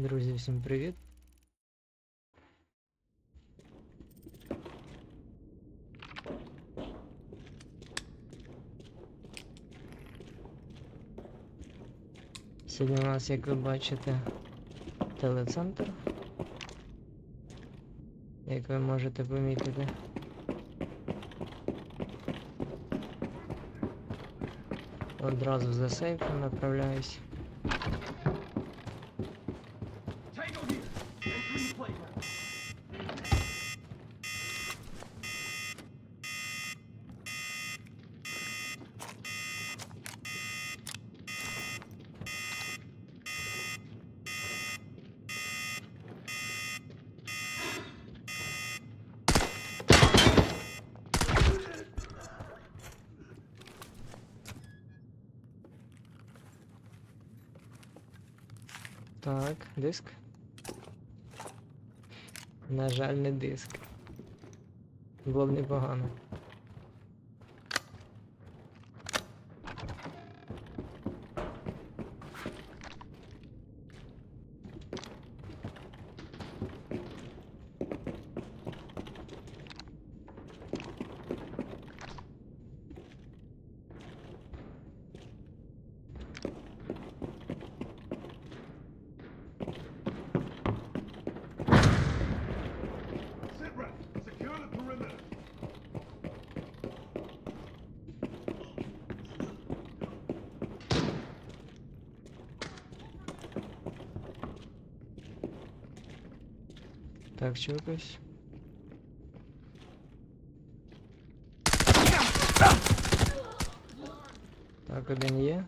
Друзі, всім привіт. Сьогодні у нас, як ви бачите, телецентр. Як ви можете помітити. Одразу за сейфом направляюсь. Так, диск. На жаль, не диск. Було б непогано. Так, чукаюсь. Так, один є.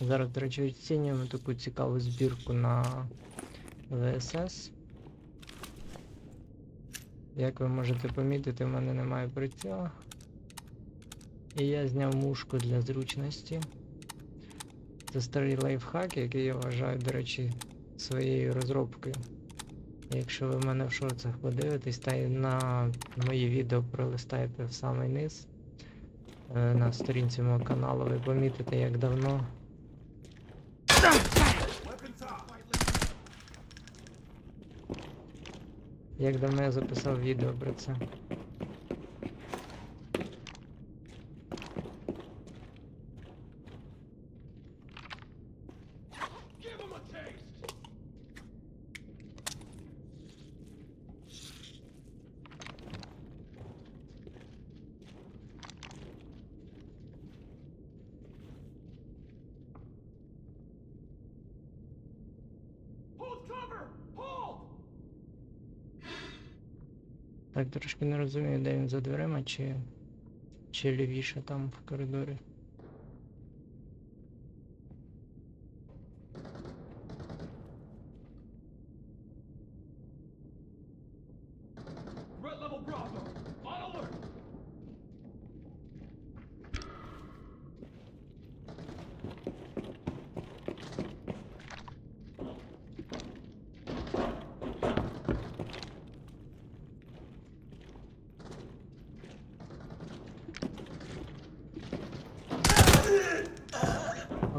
Зараз, до речі, оцінюємо таку цікаву збірку на ВСС. Як ви можете помітити, в мене немає приціла. І я зняв мушку для зручності. Це старий лайфхак, який я вважаю, до речі, своєю розробкою. Якщо ви мене в шорцах подивитесь, та й на мої відео пролистаєте в самий низ е, на сторінці мого каналу, ви помітите, як давно Як давно я записав відео про це. Трошки не розумію, де він за дверима, чи, чи лівіше там в коридорі.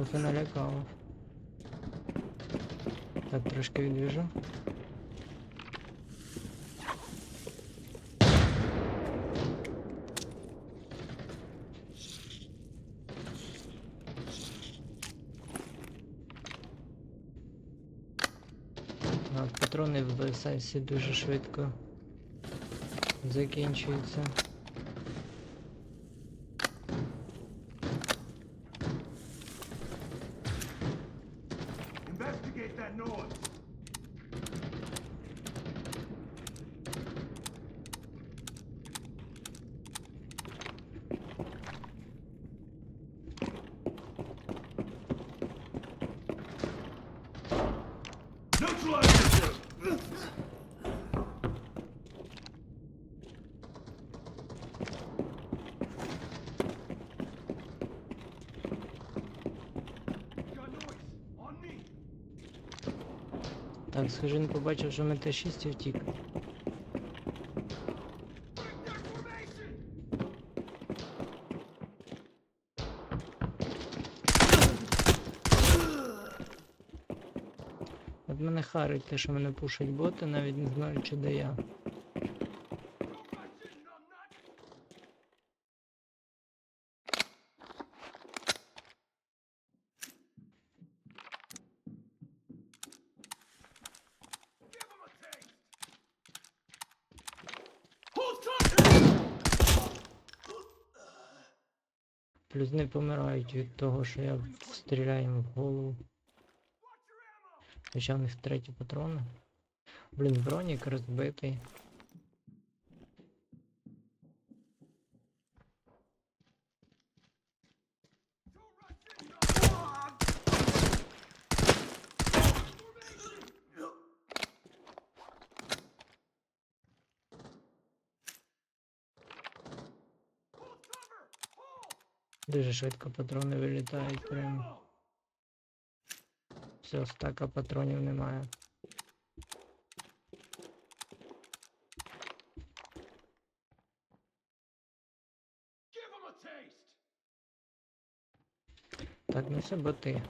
Оце налякало. Так, трошки відвіжу. Патрони в ВСС дуже швидко закінчуються. схожин побачив, що ми Т6 і втік. От мене харить те, що мене пушать боти, навіть не знаю, чи де я. Плюс не помирають від того, що я стріляю їм в голову. Хоча в них треті патрони. Блін, бронік розбитий. Дуже швидко патрони вилітають прям. Все, стака патронів немає. Так, ну це боти.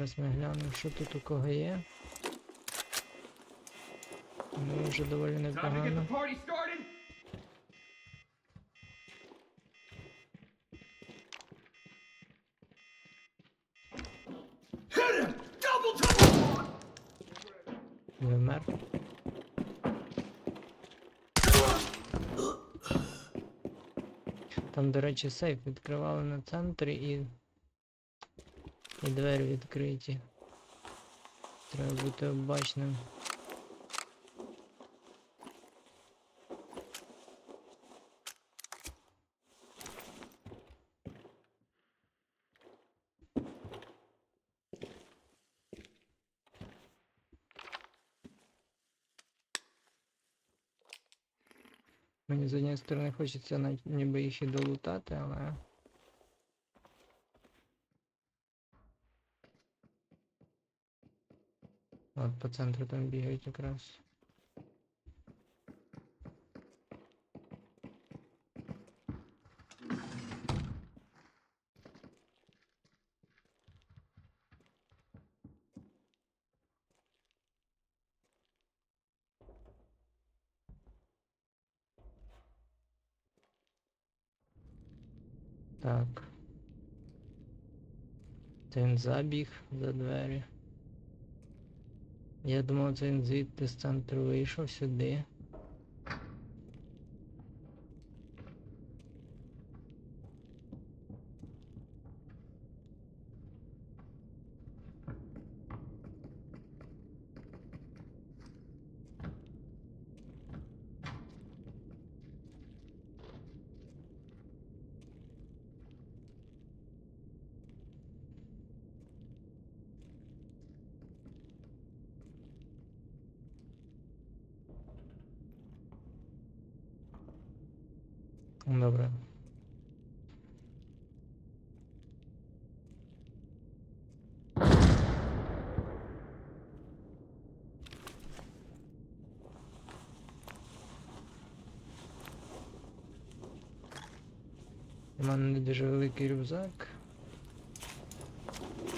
Зараз ми глянемо, що тут у кого є. Ну, вже доволі непогано. Не вмер. Там, до речі, сейф відкривали на центрі і. І двері відкриті. Треба бути обачним. Мені з однієї сторони хочеться ніби їх і долутати, але. От по центру там бігають якраз. Так. Це він забіг за двері. Я думав, він звідти з центру вийшов сюди. Добре. У мене не дуже великий рюкзак. О,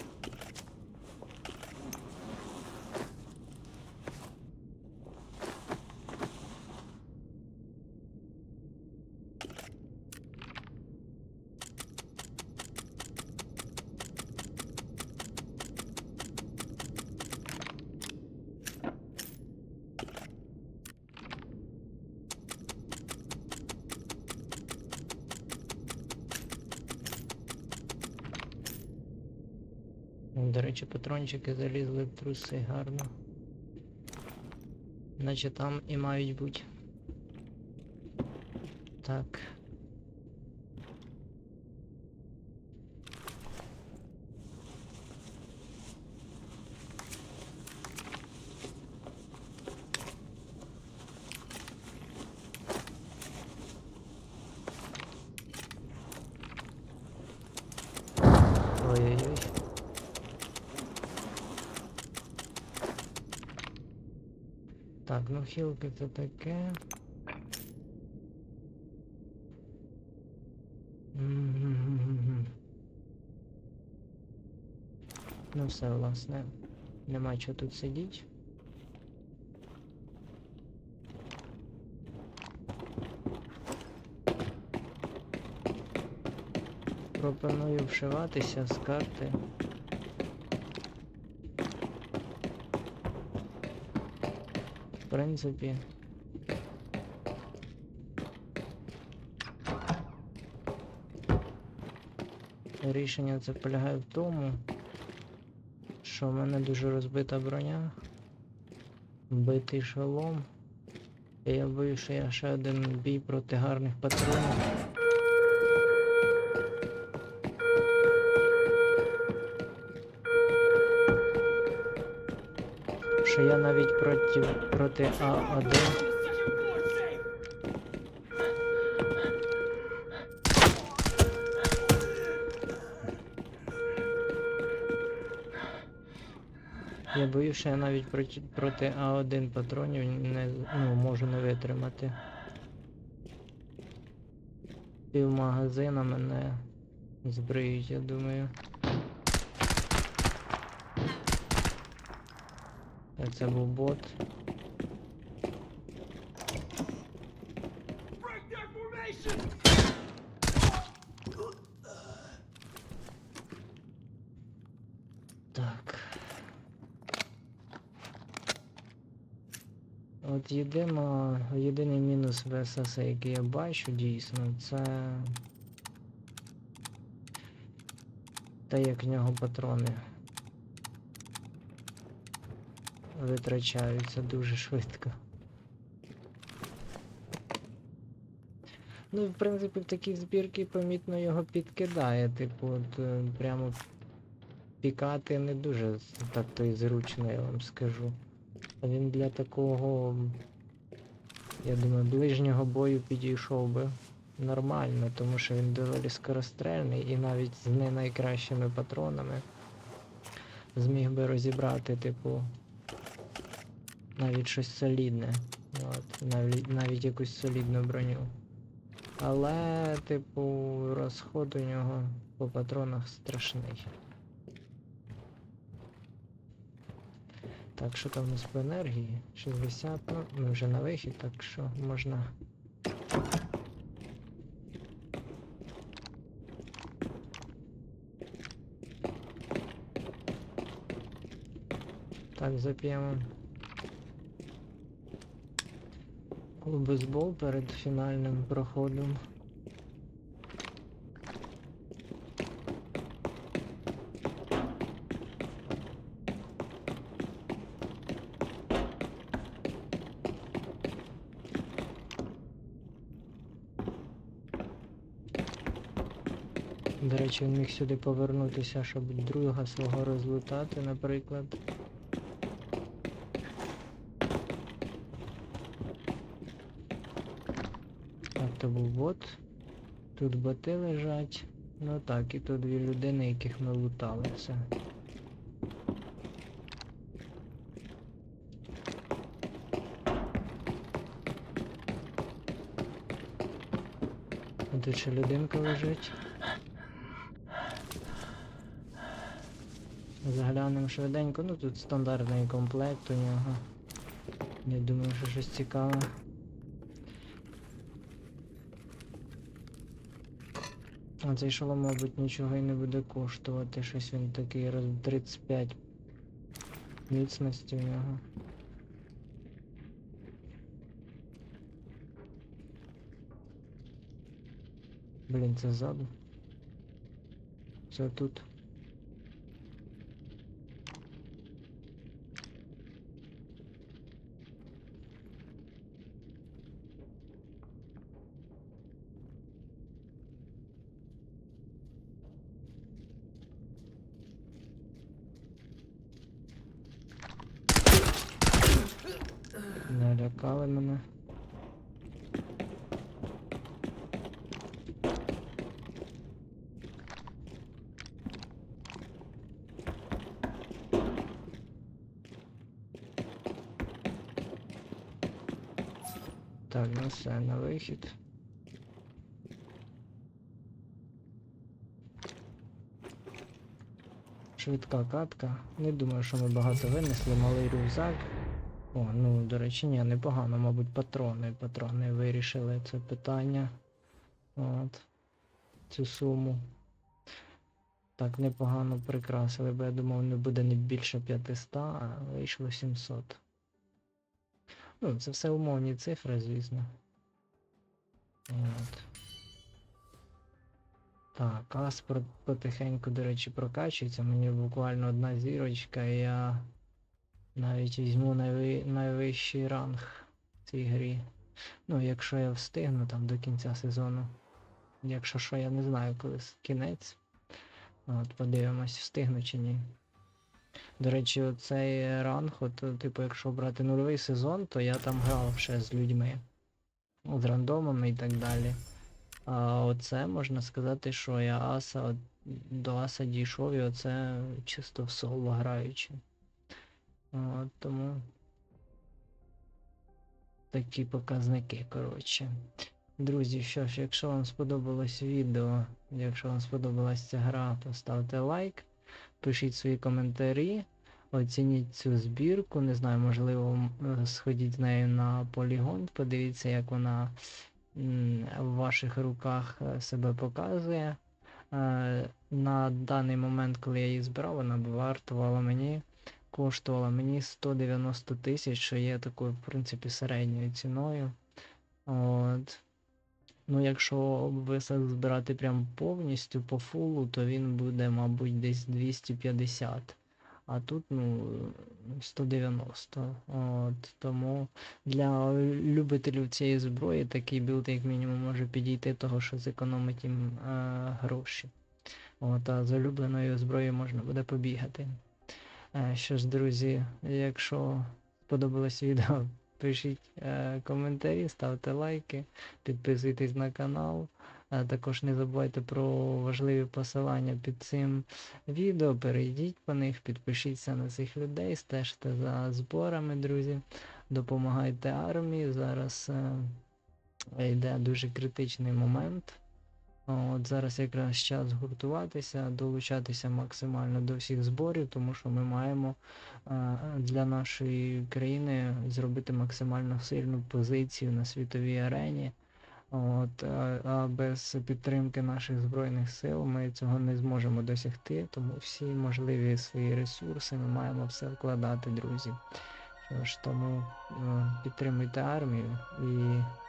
До речі, патрончики залізли в труси гарно. Наче там і мають бути. Так. Так, ну хілки це таке. Ну все, власне. Нема чого тут сидіти. Пропоную вшиватися з карти. Принципі. Рішення це полягає в тому, що в мене дуже розбита броня, битий шолом. І я боюсь, що я ще один бій проти гарних патронів. Що я навіть проти, проти А1 The second floor safe! Я боюсь, що я навіть проти, проти А1 патронів не ну, можу не витримати. Пів магазина мене збриють, я думаю. Це був бот. Так. От єдино, єдиний мінус ВСС, який я бачу дійсно, це те, як в нього патрони витрачаються дуже швидко. Ну, в принципі, в такій збірці помітно його підкидає, типу, от е, прямо пікати не дуже так то і зручно, я вам скажу. А Він для такого, я думаю, ближнього бою підійшов би нормально, тому що він доволі скорострельний і навіть з не найкращими патронами зміг би розібрати, типу, навіть щось солідне. От, навіть, навіть якусь солідну броню. Але, типу, розход у нього по патронах страшний. Так, що там у нас по енергії? 60, ну, ми вже на вихід, так що можна. Так, зап'ємо. Бейсбол перед фінальним проходом. До речі, він міг сюди повернутися, щоб друга свого розлутати, наприклад. Так, то був бот. Тут боти лежать. Ну так, і тут дві людини, яких ми лутали все. Тут ще людинка лежить. Заглянемо швиденько, ну тут стандартний комплект у нього. Не думаю, що щось цікаве. А цей шолом, мабуть, нічого і не буде коштувати. Щось він такий роз 35 міцності в нього. Блін, це ззаду. Це тут. Налякали мене. Так, ну все, на вихід. Швидка катка. Не думаю, що ми багато винесли, малий рюкзак. О, ну, до речі, ні, непогано, мабуть, патрони. Патрони вирішили це питання. От. Цю суму. Так, непогано прикрасили, бо я думав, не буде не більше 500, а вийшло 700. Ну, це все умовні цифри, звісно. От. Так, Аспорт потихеньку, до речі, прокачується. Мені буквально одна зірочка, і я навіть візьму найви... найвищий ранг в цій грі. Ну, якщо я встигну там до кінця сезону. Якщо що, я не знаю, коли кінець. От, подивимось, встигну чи ні. До речі, оцей ранг, от, типу, якщо брати нульовий сезон, то я там грав ще з людьми. З рандомами і так далі. А оце можна сказати, що я аса от, до аса дійшов, і оце чисто в соло граючи. От, тому такі показники, коротше. Друзі, що ж, якщо вам сподобалось відео, якщо вам сподобалась ця гра, то ставте лайк, пишіть свої коментарі, оцініть цю збірку. Не знаю, можливо, е, сходіть з нею на полігон, подивіться, як вона в ваших руках е, себе показує. Е, На даний момент, коли я її збирав, вона б вартувала мені, коштувала мені 190 тисяч, що є такою, в принципі, середньою ціною. От. Ну, якщо висад збирати прям повністю по фулу, то він буде, мабуть, десь 250. А тут, ну, 190. От, тому для любителів цієї зброї такий білд, як мінімум, може підійти, того, що зекономить їм е, гроші. От, а з улюбленою зброєю можна буде побігати. Е, що ж, друзі, якщо сподобалось відео, пишіть е, коментарі, ставте лайки, підписуйтесь на канал. А також не забувайте про важливі посилання під цим відео. Перейдіть по них, підпишіться на цих людей, стежте за зборами, друзі. Допомагайте армії. Зараз е, йде дуже критичний момент. От зараз якраз час згуртуватися, долучатися максимально до всіх зборів, тому що ми маємо для нашої країни зробити максимально сильну позицію на світовій арені. От, а, а без підтримки наших збройних сил ми цього не зможемо досягти, тому всі можливі свої ресурси ми маємо все вкладати, друзі. Що ж, тому е, підтримуйте армію і